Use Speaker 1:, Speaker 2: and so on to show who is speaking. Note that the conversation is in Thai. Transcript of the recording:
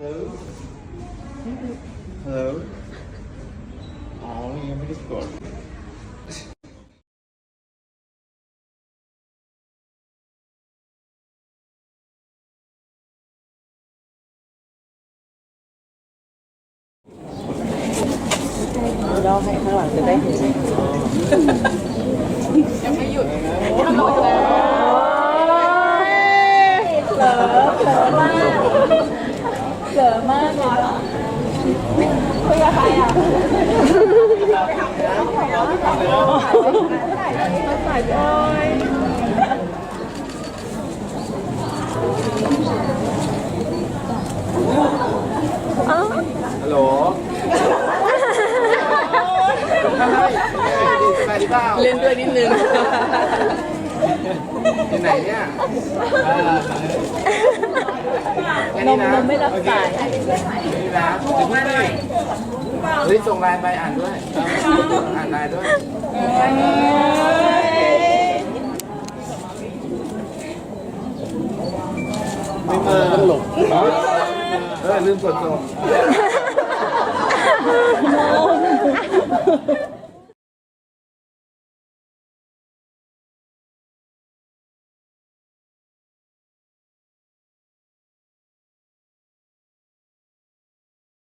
Speaker 1: ฮัลโหลฮัลโหลอ๋อยั งไม่ได้กด
Speaker 2: ย่อให้ข้างหลังจะได้เห็น
Speaker 1: ฮัลโหลไปดีเปล่า
Speaker 2: เล่นด้วยนิดนึง
Speaker 1: ที่ไหนเนี่ยแค่
Speaker 2: น
Speaker 1: นี้
Speaker 2: ม
Speaker 1: นะ
Speaker 2: นมไม่รับสาย
Speaker 1: นี่นะเดี๋ยวพี่ให้เฮ้ยส่งไลน์ไปอ่านด้วย อ่านไลน์ด้วยไม่มาตลกเออลืมกดส่ง